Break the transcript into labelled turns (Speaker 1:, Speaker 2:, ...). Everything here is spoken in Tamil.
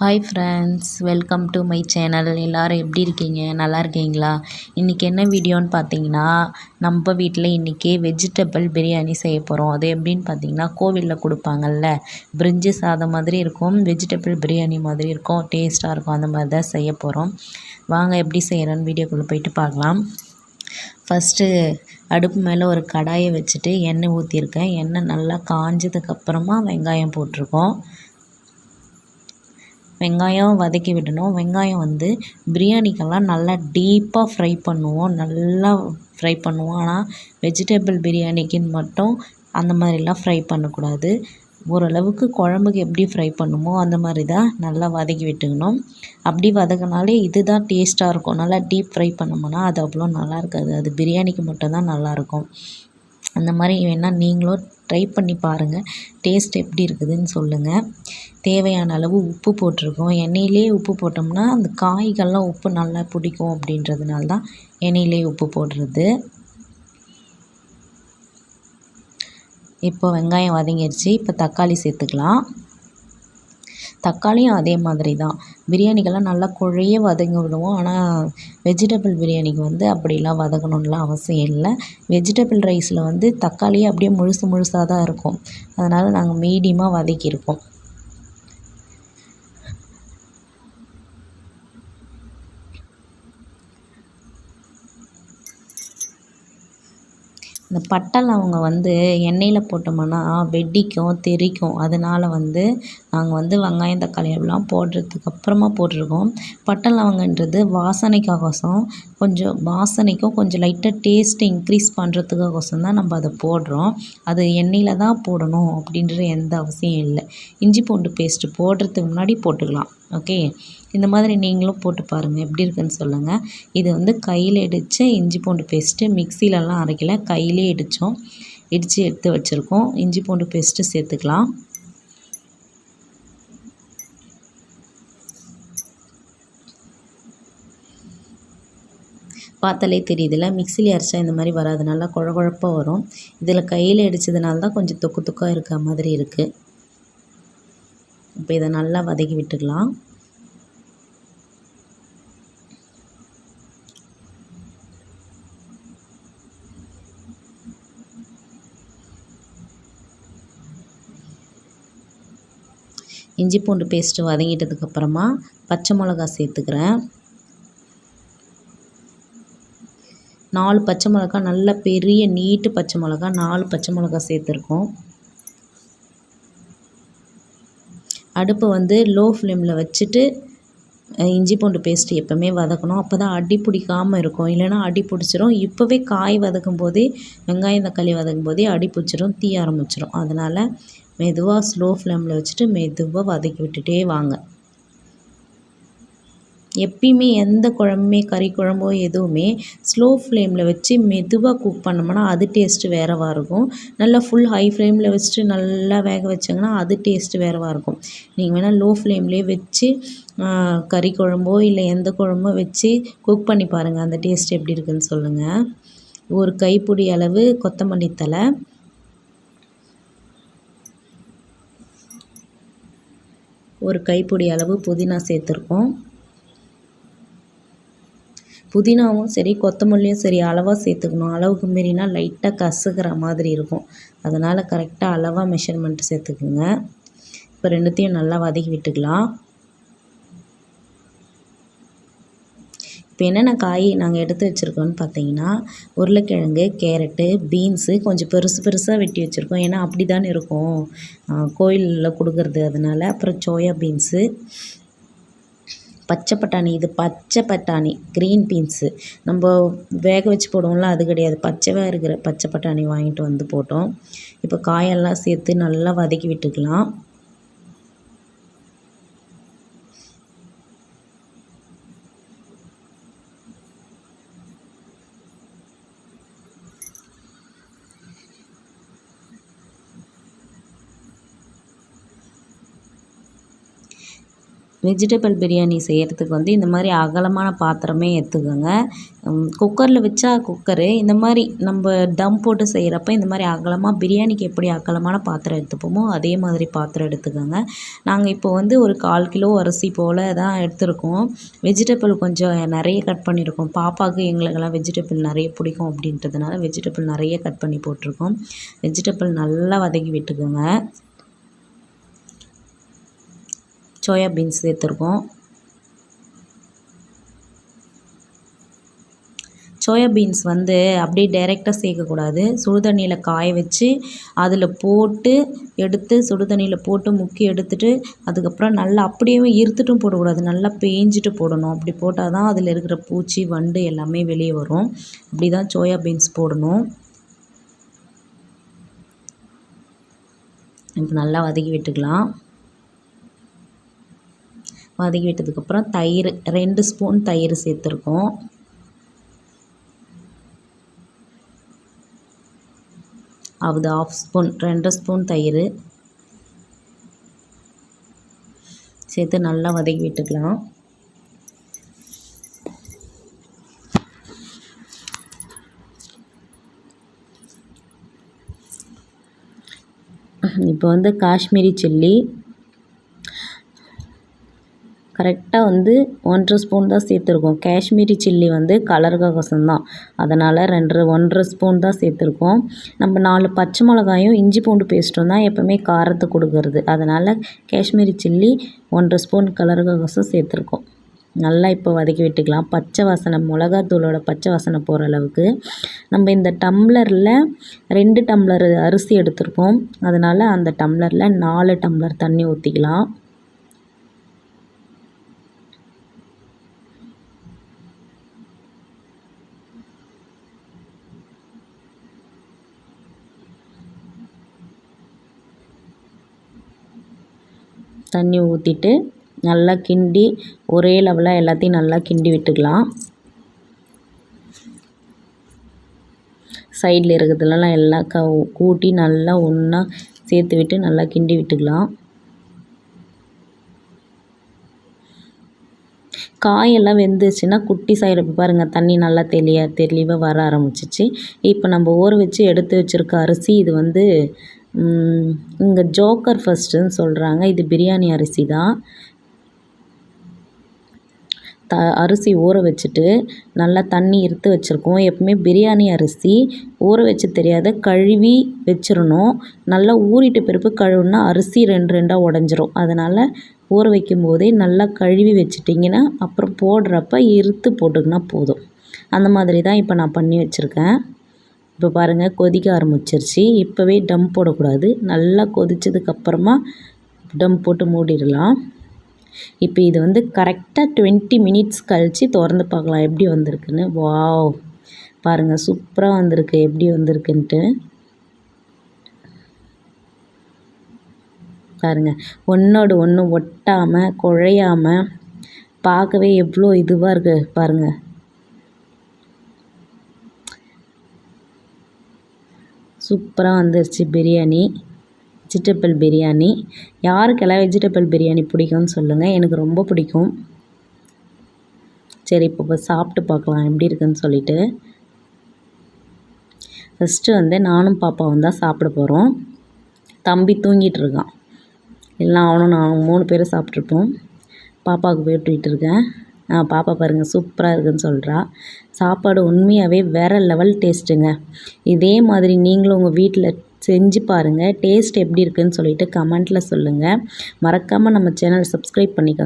Speaker 1: hi friends welcome to my channel எல்லோரும் எப்படி இருக்கீங்க நல்லா இருக்கீங்களா இன்றைக்கி என்ன வீடியோன்னு பார்த்தீங்கன்னா நம்ம வீட்டில் இன்றைக்கி வெஜிடபிள் பிரியாணி செய்ய போகிறோம் அது எப்படின்னு பார்த்தீங்கன்னா கோவிலில் கொடுப்பாங்கல்ல பிரிஞ்சு சாதம் மாதிரி இருக்கும் வெஜிடபிள் பிரியாணி மாதிரி இருக்கும் டேஸ்ட்டாக இருக்கும் அந்த மாதிரி தான் செய்ய போகிறோம் வாங்க எப்படி செய்கிறோன்னு வீடியோக்குள்ளே போயிட்டு பார்க்கலாம் ஃபஸ்ட்டு அடுப்பு மேலே ஒரு கடாயை வச்சுட்டு எண்ணெய் ஊற்றிருக்கேன் எண்ணெய் நல்லா காஞ்சதுக்கப்புறமா வெங்காயம் போட்டிருக்கோம் வெங்காயம் வதக்கி விடணும் வெங்காயம் வந்து பிரியாணிக்கெல்லாம் நல்லா டீப்பாக ஃப்ரை பண்ணுவோம் நல்லா ஃப்ரை பண்ணுவோம் ஆனால் வெஜிடபிள் பிரியாணிக்குன்னு மட்டும் அந்த மாதிரிலாம் ஃப்ரை பண்ணக்கூடாது ஓரளவுக்கு குழம்புக்கு எப்படி ஃப்ரை பண்ணுமோ அந்த மாதிரி தான் நல்லா வதக்கி விட்டுக்கணும் அப்படி வதக்கினாலே இது தான் டேஸ்ட்டாக இருக்கும் நல்லா டீப் ஃப்ரை பண்ணோம்னா அது அவ்வளோ நல்லா இருக்காது அது பிரியாணிக்கு மட்டும்தான் நல்லாயிருக்கும் அந்த மாதிரி வேணால் நீங்களும் ட்ரை பண்ணி பாருங்கள் டேஸ்ட் எப்படி இருக்குதுன்னு சொல்லுங்கள் தேவையான அளவு உப்பு போட்டிருக்கோம் எண்ணெயிலே உப்பு போட்டோம்னா அந்த காய்கள்லாம் உப்பு நல்லா பிடிக்கும் அப்படின்றதுனால தான் எண்ணெயிலே உப்பு போடுறது இப்போ வெங்காயம் வதங்கிடுச்சு இப்போ தக்காளி சேர்த்துக்கலாம் தக்காளியும் அதே மாதிரி தான் பிரியாணிக்கெல்லாம் நல்லா குழைய வதங்கி விடுவோம் ஆனால் வெஜிடபிள் பிரியாணிக்கு வந்து அப்படிலாம் வதங்கணுன்லாம் அவசியம் இல்லை வெஜிடபிள் ரைஸில் வந்து தக்காளியே அப்படியே முழுசு முழுசாக தான் இருக்கும் அதனால் நாங்கள் மீடியமாக வதக்கியிருக்கோம் இந்த பட்டை லவங்கம் வந்து எண்ணெயில் போட்டோம்னா வெடிக்கும் தெறிக்கும் அதனால் வந்து நாங்கள் வந்து வெங்காயம் தக்காளி எல்லாம் போடுறதுக்கு அப்புறமா போட்டிருக்கோம் பட்டை லவங்கன்றது வாசனைக்காகோசம் கொஞ்சம் வாசனைக்கும் கொஞ்சம் லைட்டாக டேஸ்ட்டு இன்க்ரீஸ் பண்ணுறதுக்காகோசம் தான் நம்ம அதை போடுறோம் அது எண்ணெயில் தான் போடணும் அப்படின்ற எந்த அவசியம் இல்லை இஞ்சி பூண்டு பேஸ்ட்டு போடுறதுக்கு முன்னாடி போட்டுக்கலாம் ஓகே இந்த மாதிரி நீங்களும் போட்டு பாருங்கள் எப்படி இருக்குன்னு சொல்லுங்கள் இது வந்து கையில் இடித்து இஞ்சி பூண்டு பேஸ்ட்டு மிக்சிலலாம் அரைக்கல கையிலே இடித்தோம் இடித்து எடுத்து வச்சுருக்கோம் இஞ்சி பூண்டு பேஸ்ட்டு சேர்த்துக்கலாம் பார்த்தாலே தெரியுதுல்ல மிக்சியில் அரைச்சா இந்த மாதிரி வராது நல்லா குழ குழப்பாக வரும் இதில் கையில் அடித்ததுனால தான் கொஞ்சம் தொக்கு தொக்காக இருக்க மாதிரி இருக்குது இப்போ இதை நல்லா வதக்கி விட்டுக்கலாம் இஞ்சி பூண்டு பேஸ்ட்டு வதங்கிட்டதுக்கப்புறமா பச்சை மிளகா சேர்த்துக்கிறேன் நாலு பச்சை மிளகா நல்ல பெரிய நீட்டு பச்சை மிளகா நாலு பச்சை மிளகா சேர்த்துருக்கோம் அடுப்பை வந்து லோ ஃப்ளேமில் வச்சுட்டு இஞ்சி பூண்டு பேஸ்ட்டு எப்போவுமே வதக்கணும் அப்போ தான் அடி பிடிக்காமல் இருக்கும் இல்லைனா அடி பிடிச்சிரும் இப்போவே காய் வதக்கும் போதே வெங்காயம் தக்காளி வதக்கும் போதே அடி பிடிச்சிரும் தீ ஆரம்பிச்சிரும் அதனால் மெதுவாக ஸ்லோ ஃப்ளேமில் வச்சுட்டு மெதுவாக வதக்கி விட்டுட்டே வாங்க எப்பயுமே எந்த குழம்புமே கறி குழம்போ எதுவுமே ஸ்லோ ஃப்ளேமில் வச்சு மெதுவாக குக் பண்ணோம்னா அது டேஸ்ட்டு வேறவாக இருக்கும் நல்லா ஃபுல் ஹை ஃப்ளேமில் வச்சுட்டு நல்லா வேக வச்சாங்கன்னா அது டேஸ்ட்டு வேறவாக இருக்கும் நீங்கள் வேணால் லோ ஃப்ளேம்லேயே வச்சு கறி குழம்போ இல்லை எந்த குழம்போ வச்சு குக் பண்ணி பாருங்கள் அந்த டேஸ்ட் எப்படி இருக்குதுன்னு சொல்லுங்கள் ஒரு கைப்பிடி அளவு கொத்தமல்லி தலை ஒரு கைப்பிடி அளவு புதினா சேர்த்துருக்கோம் புதினாவும் சரி கொத்தமல்லியும் சரி அளவாக சேர்த்துக்கணும் அளவுக்கு மீறினா லைட்டாக கசுகிற மாதிரி இருக்கும் அதனால் கரெக்டாக அளவாக மெஷர்மெண்ட் சேர்த்துக்குங்க இப்போ ரெண்டுத்தையும் நல்லா வதக்கி விட்டுக்கலாம் இப்போ என்னென்ன காய் நாங்கள் எடுத்து வச்சுருக்கோம்னு பார்த்தீங்கன்னா உருளைக்கிழங்கு கேரட்டு பீன்ஸு கொஞ்சம் பெருசு பெருசாக வெட்டி வச்சுருக்கோம் ஏன்னா அப்படி தான் இருக்கும் கோயிலில் கொடுக்குறது அதனால் அப்புறம் சோயா பீன்ஸு பச்சை பட்டாணி இது பச்சை பட்டாணி க்ரீன் பீன்ஸு நம்ம வேக வச்சு போடுவோம்ல அது கிடையாது பச்சைவாக இருக்கிற பச்சை பட்டாணி வாங்கிட்டு வந்து போட்டோம் இப்போ காயெல்லாம் சேர்த்து நல்லா வதக்கி விட்டுக்கலாம் வெஜிடபிள் பிரியாணி செய்கிறதுக்கு வந்து இந்த மாதிரி அகலமான பாத்திரமே எடுத்துக்கோங்க குக்கரில் வச்சா குக்கரு இந்த மாதிரி நம்ம தம் போட்டு செய்கிறப்ப இந்த மாதிரி அகலமாக பிரியாணிக்கு எப்படி அகலமான பாத்திரம் எடுத்துப்போமோ அதே மாதிரி பாத்திரம் எடுத்துக்கோங்க நாங்கள் இப்போ வந்து ஒரு கால் கிலோ அரிசி போல் தான் எடுத்துருக்கோம் வெஜிடபிள் கொஞ்சம் நிறைய கட் பண்ணியிருக்கோம் பாப்பாவுக்கு எங்களுக்கெல்லாம் வெஜிடபிள் நிறைய பிடிக்கும் அப்படின்றதுனால வெஜிடபிள் நிறைய கட் பண்ணி போட்டிருக்கோம் வெஜிடபிள் நல்லா வதக்கி விட்டுக்கோங்க சோயா பீன்ஸ் சேர்த்துருக்கோம் சோயா பீன்ஸ் வந்து அப்படியே டைரெக்டாக சேர்க்கக்கூடாது சுடுதண்ணியில் காய வச்சு அதில் போட்டு எடுத்து சுடுதண்ணியில் போட்டு முக்கி எடுத்துகிட்டு அதுக்கப்புறம் நல்லா அப்படியே இருத்துட்டும் போடக்கூடாது நல்லா பேஞ்சிட்டு போடணும் அப்படி போட்டால் தான் அதில் இருக்கிற பூச்சி வண்டு எல்லாமே வெளியே வரும் அப்படி தான் சோயா பீன்ஸ் போடணும் இப்போ நல்லா வதக்கி விட்டுக்கலாம் வதக்கி விட்டதுக்கப்புறம் தயிர் ரெண்டு ஸ்பூன் தயிர் சேர்த்துருக்கோம் அது ஆஃப் ஸ்பூன் ரெண்டு ஸ்பூன் தயிர் சேர்த்து நல்லா வதக்கி விட்டுக்கலாம் இப்போ வந்து காஷ்மீரி சில்லி கரெக்டாக வந்து ஒன்றரை ஸ்பூன் தான் சேர்த்துருக்கோம் காஷ்மீரி சில்லி வந்து ககசம் தான் அதனால் ரெண்டு ஒன்றரை ஸ்பூன் தான் சேர்த்துருக்கோம் நம்ம நாலு பச்சை மிளகாயும் இஞ்சி பூண்டு பேஸ்ட்டும் தான் எப்போவுமே காரத்தை கொடுக்கறது அதனால் காஷ்மீரி சில்லி ஒன்றரை ஸ்பூன் கலருக்கோசம் சேர்த்துருக்கோம் நல்லா இப்போ வதக்கி விட்டுக்கலாம் பச்சை வாசனை மிளகாத்தூளோட பச்சை வாசனை போகிற அளவுக்கு நம்ம இந்த டம்ளரில் ரெண்டு டம்ளர் அரிசி எடுத்திருக்கோம் அதனால் அந்த டம்ளரில் நாலு டம்ளர் தண்ணி ஊற்றிக்கலாம் தண்ணி ஊற்றிட்டு நல்லா கிண்டி ஒரே லெவலாக எல்லாத்தையும் நல்லா கிண்டி விட்டுக்கலாம் சைடில் இருக்கிறதுலலாம் எல்லாம் க கூட்டி நல்லா ஒன்றா சேர்த்து விட்டு நல்லா கிண்டி விட்டுக்கலாம் காயெல்லாம் வெந்துச்சுன்னா குட்டி சாயிரப்பு பாருங்கள் தண்ணி நல்லா தெளிய தெளிவாக வர ஆரம்பிச்சிச்சு இப்போ நம்ம ஊற வச்சு எடுத்து வச்சுருக்க அரிசி இது வந்து இங்கே ஜோக்கர் ஃபஸ்ட்டுன்னு சொல்கிறாங்க இது பிரியாணி அரிசி தான் த அரிசி ஊற வச்சுட்டு நல்லா தண்ணி இருத்து வச்சுருக்கோம் எப்பவுமே பிரியாணி அரிசி ஊற வச்சு தெரியாத கழுவி வச்சிடணும் நல்லா ஊறிட்டு பிறப்பு கழுவுனா அரிசி ரெண்டு ரெண்டாக உடஞ்சிரும் அதனால் ஊற வைக்கும் போதே நல்லா கழுவி வச்சிட்டிங்கன்னா அப்புறம் போடுறப்ப இருத்து போட்டுக்கினா போதும் அந்த மாதிரி தான் இப்போ நான் பண்ணி வச்சுருக்கேன் இப்போ பாருங்கள் கொதிக்க ஆரம்பிச்சிருச்சு இப்போவே டம் போடக்கூடாது நல்லா கொதித்ததுக்கப்புறமா டம் போட்டு மூடிடலாம் இப்போ இது வந்து கரெக்டாக டுவெண்ட்டி மினிட்ஸ் கழித்து திறந்து பார்க்கலாம் எப்படி வந்திருக்குன்னு வாவ் பாருங்கள் சூப்பராக வந்திருக்கு எப்படி வந்திருக்குன்ட்டு பாருங்க ஒன்றோடு ஒன்று ஒட்டாமல் குழையாமல் பார்க்கவே எவ்வளோ இதுவாக இருக்குது பாருங்கள் சூப்பராக வந்துருச்சு பிரியாணி வெஜிடபிள் பிரியாணி யாருக்கெல்லாம் வெஜிடபிள் பிரியாணி பிடிக்கும்னு சொல்லுங்கள் எனக்கு ரொம்ப பிடிக்கும் சரி இப்போ சாப்பிட்டு பார்க்கலாம் எப்படி இருக்குதுன்னு சொல்லிவிட்டு ஃபஸ்ட்டு வந்து நானும் பாப்பாவும் தான் சாப்பிட போகிறோம் தம்பி தூங்கிட்டு இருக்கான் இல்லைனா அவனும் நானும் மூணு பேரும் சாப்பிட்ருப்போம் பாப்பாவுக்கு போய் இருக்கேன் பாப்பா பாருங்கள் சூப்பராக இருக்குதுன்னு சொல்கிறா சாப்பாடு உண்மையாகவே வேறு லெவல் டேஸ்ட்டுங்க இதே மாதிரி நீங்களும் உங்கள் வீட்டில் செஞ்சு பாருங்கள் டேஸ்ட் எப்படி இருக்குதுன்னு சொல்லிட்டு கமெண்ட்டில் சொல்லுங்கள் மறக்காமல் நம்ம சேனல் சப்ஸ்கிரைப் பண்ணிக்கோங்க